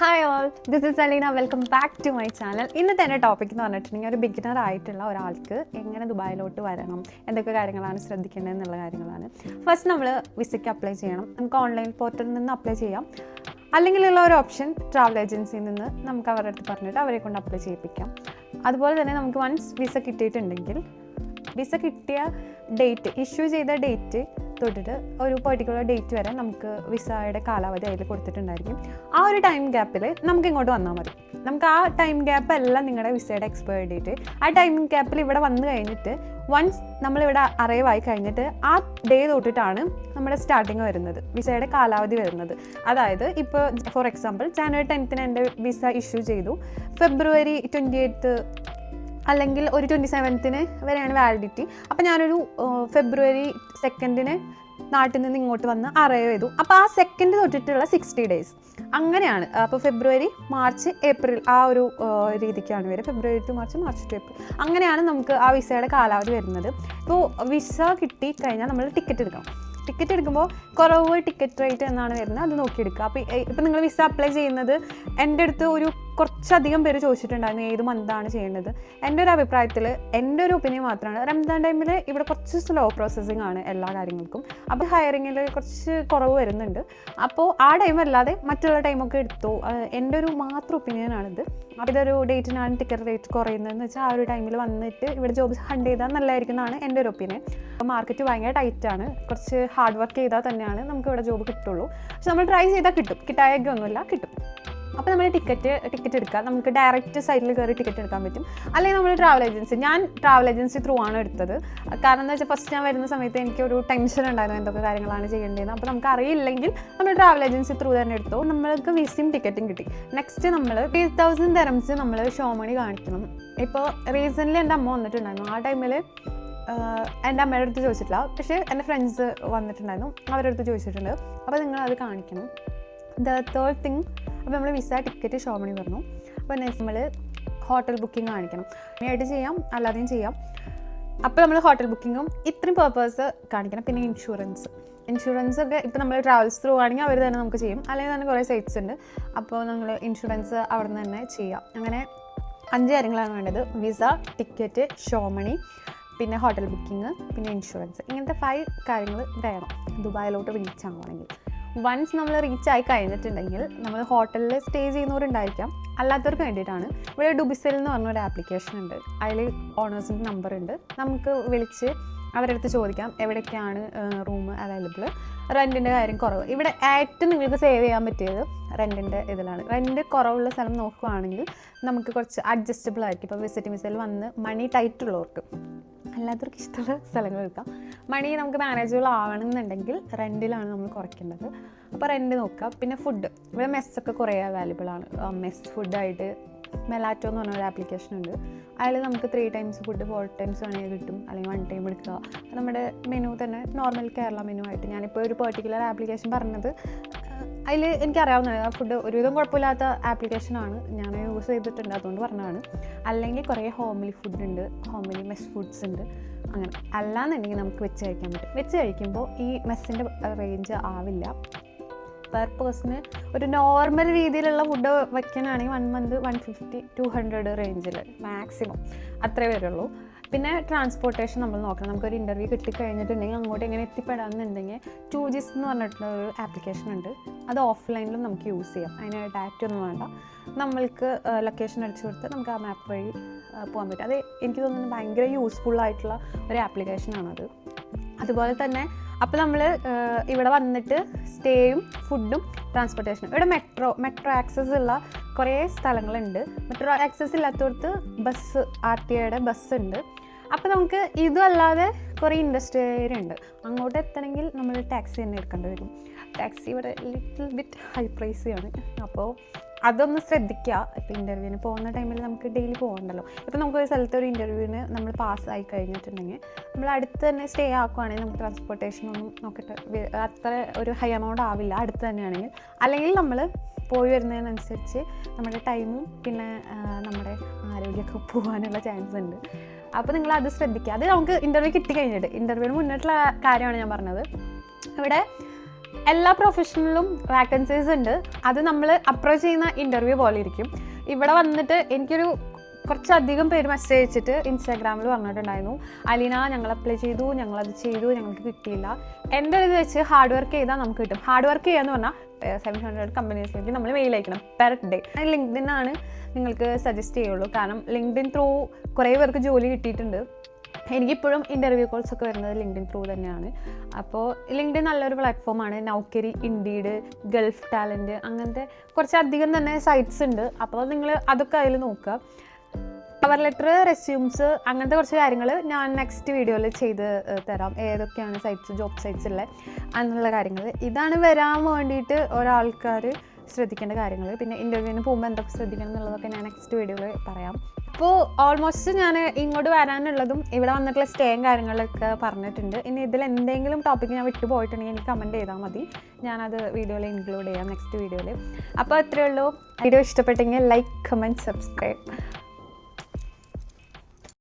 Hi all this is Aleena welcome back to my channel ഇന്നത്തെ എന്റെ topic എന്ന് പറഞ്ഞിട്ടുണ്ടെങ്കിൽ ഒരു ബിഗിനർ ആയിട്ടുള്ള ഒരാൾക്ക് എങ്ങനെ ദുബായിലോട്ട് വരണം എന്തൊക്കെ കാര്യങ്ങളാണ് ശ്രദ്ധിക്കേണ്ടത് എന്നുള്ള കാര്യങ്ങളാണ്. ഫസ്റ്റ് നമ്മൾ വിസയ്ക്ക് അപ്ലൈ ചെയ്യണം. നമുക്ക് ഓൺലൈൻ പോർട്ടലിൽ നിന്ന് അപ്ലൈ ചെയ്യാം. അല്ലെങ്കിലുള്ള ഒരു ഓപ്ഷൻ ട്രാവൽ ഏജൻസിയിൽ നിന്ന് നമുക്ക് അവരുടെ അടുത്ത് പറഞ്ഞിട്ട് അവരെ കൊണ്ട് അപ്ലൈ ചെയ്യിപ്പിക്കാം. അതുപോലെ തന്നെ നമുക്ക് വൺസ് വിസ കിട്ടിയിട്ടുണ്ടെങ്കിൽ വിസ കിട്ടിയ ഡേറ്റ് ഇഷ്യൂ ചെയ്ത ഡേറ്റ് തൊട്ടിട്ട് ഒരു പെർട്ടിക്കുലർ ഡേറ്റ് വരെ നമുക്ക് വിസയുടെ കാലാവധി അതിൽ കൊടുത്തിട്ടുണ്ടായിരിക്കും. ആ ഒരു ടൈം ഗ്യാപ്പിൽ നമുക്ക് ഇങ്ങോട്ട് വന്നാൽ മതി. നമുക്ക് ആ ടൈം ഗ്യാപ്പ് എല്ലാം നിങ്ങളുടെ വിസയുടെ എക്സ്പയർ ഡേറ്റ് ആ ടൈം ഗ്യാപ്പിൽ ഇവിടെ വന്നു കഴിഞ്ഞിട്ട് വൺസ് നമ്മളിവിടെ ആയി കഴിഞ്ഞിട്ട് ആ ഡേ തൊട്ടിട്ടാണ് നമ്മുടെ സ്റ്റാർട്ടിങ് വരുന്നത് വിസയുടെ കാലാവധി വരുന്നത്. അതായത് ഇപ്പോൾ ഫോർ എക്സാമ്പിൾ ജാനുവരി ടെൻത്തിന് എന്റെ വിസ ഇഷ്യൂ ചെയ്തു. ഫെബ്രുവരി ട്വന്റി എയ്ത്ത് അല്ലെങ്കിൽ ഒരു ട്വന്റി സെവൻത്തിന് വരെയാണ് വാലിഡിറ്റി അപ്പോൾ ഞാനൊരു ഫെബ്രുവരി സെക്കൻഡിന് നാട്ടിൽ നിന്ന് ഇങ്ങോട്ട് വന്ന് അറൈവ് ചെയ്തു. അപ്പോൾ ആ സെക്കൻഡ് തൊട്ടിട്ടുള്ള സിക്സ്റ്റി ഡേയ്സ് അങ്ങനെയാണ്. അപ്പോൾ ഫെബ്രുവരി മാർച്ച് ഏപ്രിൽ ആ ഒരു രീതിക്കാണ് വരിക. February to March March to April അങ്ങനെയാണ് നമുക്ക് ആ വിസയുടെ കാലാവധി വരുന്നത്. ഇപ്പോൾ വിസ കിട്ടി കഴിഞ്ഞാൽ നമ്മൾ ടിക്കറ്റ് എടുക്കണം. ടിക്കറ്റ് എടുക്കുമ്പോൾ കുറവ് ടിക്കറ്റ് റേറ്റ് എന്നാണ് വരുന്നത്. അത് നോക്കിയെടുക്കുക. അപ്പോൾ ഇപ്പം നിങ്ങൾ വിസ അപ്ലൈ ചെയ്യുന്നത് എന്റെ അടുത്ത് ഒരു കുറച്ചധികം പേര് ചോദിച്ചിട്ടുണ്ടായിരുന്നു ഏത് മന്താണ് ചെയ്യേണ്ടത്. എന്റെ ഒരു അഭിപ്രായത്തിൽ എന്റെ ഒരു ഒപ്പീനിയൻ മാത്രമാണ് റംസാൻ ടൈമിൽ ഇവിടെ കുറച്ച് സ്ലോ പ്രോസസ്സിംഗ് ആണ് എല്ലാ കാര്യങ്ങൾക്കും. അപ്പോൾ ഹയറിങ്ങിൽ കുറച്ച് കുറവ് വരുന്നുണ്ട്. അപ്പോൾ ആ ടൈം അല്ലാതെ മറ്റുള്ള ടൈമൊക്കെ എടുത്തു? എന്റെ ഒരു മാത്രം ഒപ്പീനിയനാണിത് അപ്പോൾ ഇതൊരു ഡേറ്റിനാണ് ടിക്കറ്റ് റേറ്റ് കുറയുന്നതെന്ന് വെച്ചാൽ ആ ഒരു ടൈമിൽ വന്നിട്ട് ഇവിടെ ജോബ് ഹണ്ട് ചെയ്താൽ നല്ലതായിരിക്കും എന്നാണ് എന്റെ ഒരു ഒപ്പീനിയൻ അപ്പോൾ മാർക്കറ്റ് ഭയങ്കര ടൈറ്റാണ് കുറച്ച് ഹാർഡ് വർക്ക് ചെയ്താൽ തന്നെയാണ് നമുക്ക് ഇവിടെ ജോബ് കിട്ടുള്ളൂ. പക്ഷെ നമ്മൾ ട്രൈ ചെയ്താൽ കിട്ടും. കിട്ടായൊക്കെ ഒന്നുമില്ല കിട്ടും. അപ്പോൾ നമ്മൾ ടിക്കറ്റ് ടിക്കറ്റ് എടുക്കാം. നമുക്ക് ഡയറക്റ്റ് സൈറ്റിൽ കയറി ടിക്കറ്റ് എടുക്കാൻ പറ്റും. അല്ലെങ്കിൽ നമ്മൾ ട്രാവൽ ഏജൻസി ഞാൻ ട്രാവൽ ഏജൻസി ത്രൂ ആണ് എടുത്തത്. കാരണം എന്താ വെച്ചാൽ ഫസ്റ്റ് ഞാൻ വരുന്ന സമയത്ത് എനിക്ക് ഒരു ടെൻഷൻ ഉണ്ടായിരുന്നു എന്തൊക്കെ കാര്യങ്ങളാണ് ചെയ്യേണ്ടതെന്ന്. അപ്പോൾ നമുക്ക് അറിയില്ലെങ്കിൽ നമ്മൾ ട്രാവൽ ഏജൻസി ത്രൂ തന്നെ എടുത്തു. നമ്മൾക്ക് വിസയും ടിക്കറ്റും കിട്ടി. നെക്സ്റ്റ് നമ്മൾ ത്രീ തൗസൻഡ് തെരംസ് നമ്മൾ ഷോമണി കാണിക്കണം. ഇപ്പോൾ റീസെന്റ്ലി എന്റെ അമ്മ വന്നിട്ടുണ്ടായിരുന്നു. ആ ടൈമിൽ എന്റെ അമ്മയുടെ അടുത്ത് ചോദിച്ചിട്ടില്ല. പക്ഷേ എന്റെ ഫ്രണ്ട്സ് വന്നിട്ടുണ്ടായിരുന്നു. അവരുടെ അടുത്ത് ചോദിച്ചിട്ടുണ്ട്. അപ്പോൾ നിങ്ങൾ അത് കാണിക്കണം. ദ തേർഡ് തിങ് അപ്പോൾ നമ്മൾ വിസ ടിക്കറ്റ് ഷോമണി പറഞ്ഞു. അപ്പോൾ നെക്സ്റ്റ് നമ്മൾ ഹോട്ടൽ ബുക്കിംഗ് കാണിക്കണം. ആയിട്ട് ചെയ്യാം അല്ലാതെയും ചെയ്യാം. അപ്പോൾ നമ്മൾ ഹോട്ടൽ ബുക്കിങ്ങും ഇത്രയും പേർപ്പസ് കാണിക്കണം. പിന്നെ ഇൻഷുറൻസ് ഇൻഷുറൻസ് ഒക്കെ ഇപ്പോൾ നമ്മൾ ട്രാവൽസ് ത്രൂ ആണെങ്കിൽ അവർ തന്നെ നമുക്ക് ചെയ്യും. അല്ലെങ്കിൽ തന്നെ കുറേ സൈറ്റ്സ് ഉണ്ട്. അപ്പോൾ നമ്മൾ ഇൻഷുറൻസ് അവിടെ നിന്ന് തന്നെ ചെയ്യാം. അങ്ങനെ അഞ്ച് കാര്യങ്ങളാണ് വേണ്ടത്. വിസ ടിക്കറ്റ് ഷോമണി പിന്നെ ഹോട്ടൽ ബുക്കിംഗ് പിന്നെ ഇൻഷുറൻസ് ഇങ്ങനത്തെ ഫൈവ് കാര്യങ്ങൾ വേണം. ദുബായിലോട്ട് റീച്ച് വൺസ് നമ്മൾ റീച്ച് ആയി കഴിഞ്ഞിട്ടുണ്ടെങ്കിൽ നമ്മൾ ഹോട്ടലിൽ സ്റ്റേ ചെയ്യുന്നവരുണ്ടായിരിക്കാം. അല്ലാത്തവർക്ക് വേണ്ടിയിട്ടാണ്. ഇവിടെ ഡുബിസെൽ എന്ന് പറഞ്ഞൊരു ആപ്ലിക്കേഷൻ ഉണ്ട്. അതിൽ ഓണേഴ്സിന്റെ നമ്പർ ഉണ്ട്. നമുക്ക് വിളിച്ച് അവരുടെ അടുത്ത് ചോദിക്കാം എവിടേക്കാണ് റൂം അവൈലബിൾ റെന്റിന്റെ കാര്യം കുറവ്. ഇവിടെ ഏറ്റവും നിങ്ങൾക്ക് സേവ് ചെയ്യാൻ പറ്റിയത് റെന്റിന്റെ ഇതിലാണ്. റെന്റ് കുറവുള്ള സ്ഥലം നോക്കുകയാണെങ്കിൽ നമുക്ക് കുറച്ച് അഡ്ജസ്റ്റബിൾ ആയിരിക്കും. ഇപ്പോൾ വിസിറ്റ് വിസയിൽ വന്ന് മണി ടൈറ്റ് ഉള്ളവർക്ക്. അല്ലാത്തവർക്ക് ഇഷ്ടമുള്ള സ്ഥലങ്ങൾ എടുക്കാം. മണി നമുക്ക് മാനേജബിൾ ആവണമെന്നുണ്ടെങ്കിൽ റെന്റിലാണ് നമ്മൾ കുറയ്ക്കേണ്ടത്. അപ്പോൾ റെന്റ് നോക്കുക പിന്നെ ഫുഡ് ഇവിടെ മെസ്സൊക്കെ കുറേ അവൈലബിൾ ആണ്. മെസ് ഫുഡായിട്ട് മെലാറ്റോ എന്ന് പറഞ്ഞ ഒരു ആപ്ലിക്കേഷൻ ഉണ്ട്. അതിൽ നമുക്ക് three times food four times വേണമെങ്കിൽ കിട്ടും. അല്ലെങ്കിൽ വൺ ടൈം എടുക്കുക. നമ്മുടെ മെനു തന്നെ നോർമൽ കേരള മെനു ആയിട്ട് ഞാനിപ്പോൾ ഒരു പെർട്ടിക്കുലർ ആപ്ലിക്കേഷൻ പറഞ്ഞത്. അതിൽ എനിക്കറിയാവുന്നതാണ് ആ ഫുഡ് ഒരുവിധം കുഴപ്പമില്ലാത്ത ആപ്ലിക്കേഷനാണ് ഞാൻ യൂസ് ചെയ്തിട്ടുണ്ട് അതുകൊണ്ട് പറഞ്ഞതാണ്. അല്ലെങ്കിൽ കുറേ ഹോംലി ഫുഡ് ഉണ്ട് ഹോംലി മെസ് ഫുഡ്സ് ഉണ്ട്. അങ്ങനെ. അല്ലാന്നുണ്ടെങ്കിൽ നമുക്ക് വെച്ച് കഴിക്കാൻ പറ്റും. വെച്ച് കഴിക്കുമ്പോൾ ഈ മെസ്സിന്റെ റേഞ്ച് ആവില്ല. പെർ പേഴ്സണ് ഒരു നോർമൽ രീതിയിലുള്ള food വയ്ക്കാനാണെങ്കിൽ one month one fifty to hundred റേഞ്ചിൽ മാക്സിമം അത്രേ വരുള്ളൂ. പിന്നെ ട്രാൻസ്പോർട്ടേഷൻ നമ്മൾ നോക്കണം. നമുക്കൊരു ഇന്റർവ്യൂ കിട്ടിക്കഴിഞ്ഞിട്ടുണ്ടെങ്കിൽ അങ്ങോട്ട് എങ്ങനെ എത്തിപ്പെടാമെന്നുണ്ടെങ്കിൽ ടു ജിസ് എന്ന് പറഞ്ഞിട്ടുള്ള ഒരു ആപ്ലിക്കേഷൻ ഉണ്ട്. അത് ഓഫ്ലൈനിലും നമുക്ക് യൂസ് ചെയ്യാം. അതിന് ഡാറ്റ ഒന്നും വേണ്ട. നമ്മൾക്ക് ലൊക്കേഷൻ അടിച്ചു കൊടുത്ത് നമുക്ക് ആ മാപ്പ് വഴി പോകാൻ പറ്റും. അത് എനിക്ക് തോന്നുന്നു ഭയങ്കര യൂസ്ഫുൾ ആയിട്ടുള്ള ഒരു ആപ്ലിക്കേഷനാണത് അതുപോലെ തന്നെ അപ്പോൾ നമ്മൾ ഇവിടെ വന്നിട്ട് സ്റ്റേയും ഫുഡും ട്രാൻസ്പോർട്ടേഷനും ഇവിടെ മെട്രോ മെട്രോ ആക്സസ് ഉള്ള കുറേ സ്ഥലങ്ങളുണ്ട്. മെട്രോ ആക്സസ് ഇല്ലാത്തടത്ത് ബസ് ആർ ടി ഐയുടെ ബസ് ഉണ്ട്. അപ്പോൾ നമുക്ക് ഇതും അല്ലാതെ ഏരിയ ഉണ്ട്. അങ്ങോട്ട് എത്തണമെങ്കിൽ നമ്മൾ ടാക്സി തന്നെ എടുക്കേണ്ടി വരും. ടാക്സി ഇവിടെ ലിറ്റിൽ ബിറ്റ് ഹൈ ആണ്. അപ്പോൾ അതൊന്ന് ശ്രദ്ധിക്കുക ഇപ്പോൾ ഇന്റർവ്യൂവിന് പോകുന്ന ടൈമിൽ നമുക്ക് ഡെയിലി പോകണ്ടല്ലോ ഇപ്പോൾ നമുക്ക് ഒരു സ്ഥലത്ത് ഒരു ഇന്റർവ്യൂവിന് നമ്മൾ പാസ് പാസ്സായി കഴിഞ്ഞിട്ടുണ്ടെങ്കിൽ നമ്മൾ അടുത്ത് തന്നെ സ്റ്റേ ആക്കുവാണെങ്കിൽ നമുക്ക് ട്രാൻസ്പോർട്ടേഷൻ ഒന്നും നോക്കിയിട്ട് അത്ര ഒരു ഹൈ എമൗണ്ട് ആവില്ല. അടുത്ത് തന്നെയാണെങ്കിൽ. അല്ലെങ്കിൽ നമ്മൾ പോയി വരുന്നതിനനുസരിച്ച് നമ്മുടെ ടൈമും പിന്നെ നമ്മുടെ ആരോഗ്യമൊക്കെ പോകാനുള്ള ചാൻസ് ഉണ്ട്. അപ്പോൾ നിങ്ങൾ അത് ശ്രദ്ധിക്കുക അത് നമുക്ക് ഇന്റർവ്യൂ കിട്ടി കഴിഞ്ഞിട്ട്. ഇന്റർവ്യൂവിന് മുന്നിട്ടുള്ള കാര്യമാണ് ഞാൻ പറഞ്ഞത്. ഇവിടെ എല്ലാ പ്രൊഫഷണലും വാക്കൻസീസ് ഉണ്ട്. അത് നമ്മൾ അപ്രോച്ച് ചെയ്യുന്ന ഇന്റർവ്യൂ പോലെ ഇരിക്കും. ഇവിടെ വന്നിട്ട് എനിക്കൊരു കുറച്ചധികം പേര് മെസ്സേജ് അയച്ചിട്ട് ഇൻസ്റ്റാഗ്രാമിൽ പറഞ്ഞിട്ടുണ്ടായിരുന്നു. അലീന ഞങ്ങൾ അപ്ലൈ ചെയ്തു. ഞങ്ങളത് ചെയ്തു. ഞങ്ങൾക്ക് കിട്ടിയില്ല. എന്റെ ഒരു ഇത് വെച്ച് ഹാർഡ് വർക്ക് ചെയ്താൽ നമുക്ക് കിട്ടും. ഹാർഡ് വർക്ക് ചെയ്യാന്ന് പറഞ്ഞാൽ സെവൻ ഹൺഡ്രഡ് കമ്പനീസിലേക്ക് നമ്മൾ മെയിൽ അയക്കണം പെർ ഡേ ലിങ്ക്ഡിൻ ആണ് നിങ്ങൾക്ക് സജസ്റ്റ് ചെയ്യുള്ളൂ. കാരണം ലിങ്ക്ഡിൻ ത്രൂ കുറേ പേർക്ക് ജോലി കിട്ടിയിട്ടുണ്ട്. എനിക്കിപ്പോഴും ഇന്റർവ്യൂ കോൾസ് ഒക്കെ വരുന്നത് ലിങ്ക്ഡിൻ ത്രൂ തന്നെയാണ്. അപ്പോൾ ലിങ്ക്ഡിൻ നല്ലൊരു പ്ലാറ്റ്ഫോമാണ് നൗക്കരി ഇൻഡീഡ് ഗൾഫ് ടാലന്റ് അങ്ങനത്തെ കുറച്ചധികം തന്നെ സൈറ്റ്സ് ഉണ്ട്. അപ്പോൾ നിങ്ങൾ അതൊക്കെ അതിൽ നോക്കുക. കവർ ലെറ്റർ റെസ്യൂംസ് അങ്ങനത്തെ കുറച്ച് കാര്യങ്ങൾ ഞാൻ നെക്സ്റ്റ് വീഡിയോയിൽ ചെയ്ത് തരാം. ഏതൊക്കെയാണ് സൈറ്റ്സ് ജോബ് സൈറ്റ്സ് ഉള്ളത് അങ്ങനെയുള്ള കാര്യങ്ങൾ ഇതാണ് വരാൻ വേണ്ടിയിട്ട് ഒരാൾക്കാർ ശ്രദ്ധിക്കേണ്ട കാര്യങ്ങൾ പിന്നെ ഇന്റർവ്യൂവിന് പോകുമ്പോൾ എന്തൊക്കെ ശ്രദ്ധിക്കണം എന്നുള്ളതൊക്കെ ഞാൻ നെക്സ്റ്റ് വീഡിയോയിൽ പറയാം. അപ്പോൾ ഓൾമോസ്റ്റ് ഞാൻ ഇങ്ങോട്ട് വരാനുള്ളതും ഇവിടെ വന്നിട്ടുള്ള സ്റ്റേയും കാര്യങ്ങളൊക്കെ പറഞ്ഞിട്ടുണ്ട്. ഇനി ഇതിൽ എന്തെങ്കിലും ടോപ്പിക് ഞാൻ വിട്ടു പോയിട്ടുണ്ടെങ്കിൽ എനിക്ക് കമന്റ് ചെയ്താൽ മതി. ഞാനത് വീഡിയോയിൽ ഇൻക്ലൂഡ് ചെയ്യാം നെക്സ്റ്റ് വീഡിയോയിൽ അപ്പോൾ അത്രയേ ഉള്ളൂ. വീഡിയോ ഇഷ്ടപ്പെട്ടെങ്കിൽ ലൈക്ക് കമന്റ് സബ്സ്ക്രൈബ്